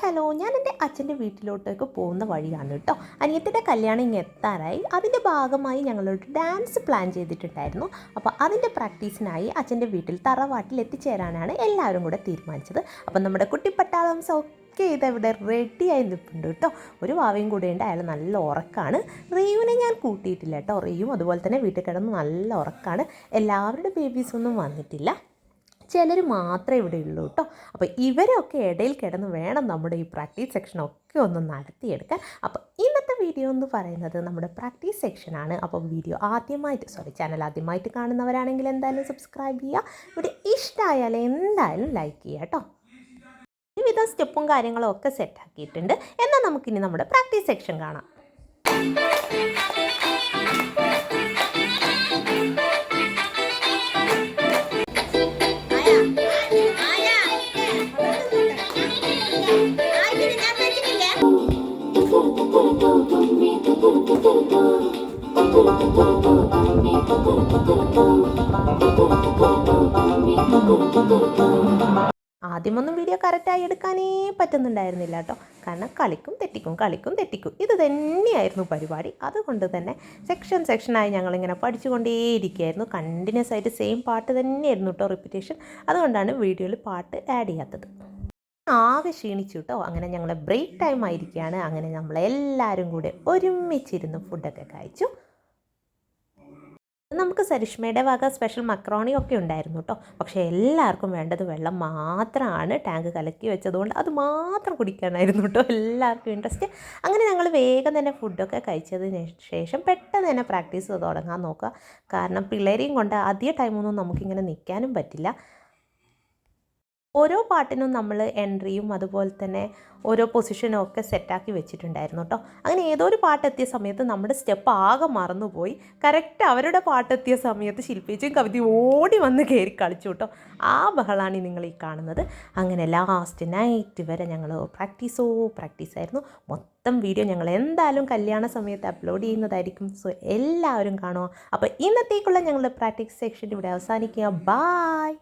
Hello ഞാൻ എന്റെ അച്ഛന്റെ വീട്ടിലോട്ടേക്ക് പോകുന്ന വഴിയാണ് കേട്ടോ. അനിയത്തിന്റെ കല്യാണം ഇങ്ങ് എത്താറായി. അതിന്റെ ഭാഗമായി ഞങ്ങളൊരു ഡാൻസ് പ്ലാൻ ചെയ്തിട്ടുണ്ടായിരുന്നു. അപ്പോൾ അതിന്റെ പ്രാക്ടീസിനായി അച്ഛന്റെ വീട്ടിൽ തറവാട്ടിൽ എത്തിച്ചേരാനാണ് എല്ലാവരും കൂടെ തീരുമാനിച്ചത്. അപ്പം നമ്മുടെ കുട്ടിപ്പട്ടാളം ഒക്കെ ഇത് ഇവിടെ റെഡിയായി നിൽപ്പുണ്ട് കേട്ടോ. ഒരു വാവയും കൂടെ ഉണ്ട്. അയാൾ നല്ല ഉറക്കാണ്. റീവിനെ ഞാൻ കൂട്ടിയിട്ടില്ല കേട്ടോ. റെയും അതുപോലെ തന്നെ വീട്ടിൽ കിടന്ന് നല്ല ഉറക്കാണ്. എല്ലാവരുടെ ബേബീസൊന്നും വന്നിട്ടില്ല. ചിലർ മാത്രമേ ഇവിടെ ഉള്ളൂ കേട്ടോ അപ്പോൾ ഇവരൊക്കെ ഇടയിൽ കിടന്ന് വേണം നമ്മുടെ ഈ പ്രാക്ടീസ് സെക്ഷൻ ഒക്കെ ഒന്ന് നടത്തിയെടുക്കാൻ. അപ്പോൾ ഇന്നത്തെ വീഡിയോ എന്ന് പറയുന്നത് നമ്മുടെ പ്രാക്ടീസ് സെക്ഷനാണ് അപ്പോൾ വീഡിയോ ആദ്യമായിട്ട് സോറി ചാനൽ ആദ്യമായിട്ട് കാണുന്നവരാണെങ്കിൽ എന്തായാലും സബ്സ്ക്രൈബ് ചെയ്യുക. ഇവിടെ ഇഷ്ടമായാൽ എന്തായാലും ലൈക്ക് ചെയ്യുക കേട്ടോ വിവിധ സ്റ്റെപ്പും കാര്യങ്ങളും ഒക്കെ സെറ്റാക്കിയിട്ടുണ്ട് എന്നാൽ നമുക്കിനി നമ്മുടെ പ്രാക്ടീസ് സെക്ഷൻ കാണാം. ആദ്യമൊന്നും വീഡിയോ കറക്റ്റായി എടുക്കാനേ പറ്റുന്നുണ്ടായിരുന്നില്ല കേട്ടോ. കാരണം കളിക്കും തെറ്റിക്കും കളിക്കും തെറ്റിക്കും. ഇത് തന്നെയായിരുന്നു പരിപാടി. അതുകൊണ്ട് തന്നെ സെക്ഷൻ സെക്ഷനായി ഞങ്ങളിങ്ങനെ പഠിച്ചുകൊണ്ടേയിരിക്കുകയായിരുന്നു. കണ്ടിന്യൂസ് ആയിട്ട് സെയിം പാട്ട് തന്നെയായിരുന്നു കേട്ടോ റിപ്പിറ്റേഷൻ അതുകൊണ്ടാണ് വീഡിയോയിൽ പാട്ട് ആഡ് ചെയ്യാത്തത്. ആകെ ക്ഷീണിച്ചു കേട്ടോ. അങ്ങനെ ഞങ്ങളെ ബ്രേക്ക് ടൈം ആയിരിക്കുകയാണ്. അങ്ങനെ നമ്മളെല്ലാവരും കൂടെ ഒരുമിച്ചിരുന്ന് ഫുഡൊക്കെ കഴിച്ചു. നമുക്ക് സരിഷ്മയുടെ വക സ്പെഷ്യൽ മക്രോണി ഒക്കെ ഉണ്ടായിരുന്നു കേട്ടോ പക്ഷേ എല്ലാവർക്കും വേണ്ടത് വെള്ളം മാത്രമാണ് ടാങ്ക് കലക്കി വെച്ചതുകൊണ്ട് അത് മാത്രം കുടിക്കാനായിരുന്നു കേട്ടോ എല്ലാവർക്കും ഇൻട്രസ്റ്റ് അങ്ങനെ ഞങ്ങൾ വേഗം തന്നെ ഫുഡൊക്കെ കഴിച്ചതിന് ശേഷം പെട്ടെന്ന് തന്നെ പ്രാക്ടീസ് തുടങ്ങാൻ നോക്കുക. കാരണം പിള്ളേരെയും കൊണ്ട് അധിക ടൈമൊന്നും നമുക്കിങ്ങനെ നിൽക്കാനും പറ്റില്ല. ഓരോ പാട്ടിനും നമ്മൾ എൻട്രിയും അതുപോലെ തന്നെ ഓരോ പൊസിഷനും ഒക്കെ സെറ്റാക്കി വെച്ചിട്ടുണ്ടായിരുന്നു കേട്ടോ. അങ്ങനെ ഏതോ ഒരു പാട്ടെത്തിയ സമയത്ത് നമ്മുടെ സ്റ്റെപ്പ് ആകെ മറന്നുപോയി. കറക്റ്റ് അവരുടെ പാട്ടെത്തിയ സമയത്ത് ശില്പിച്ചും കവിത ഓടി വന്ന് കയറി കളിച്ചു കേട്ടോ. ആ ബഹളാണ് നിങ്ങൾ ഈ കാണുന്നത്. അങ്ങനെ ലാസ്റ്റ് നൈറ്റ് വരെ ഞങ്ങൾ പ്രാക്ടീസോ പ്രാക്ടീസ് ആയിരുന്നു. മൊത്തം വീഡിയോ ഞങ്ങൾ എന്തായാലും കല്യാണ സമയത്ത് അപ്ലോഡ് ചെയ്യുന്നതായിരിക്കും. സോ എല്ലാവരും കാണുക. അപ്പോൾ ഇന്നത്തേക്കുള്ള ഞങ്ങളുടെ പ്രാക്ടീസ് സെക്ഷൻ ഇവിടെ അവസാനിക്കുക. ബായ്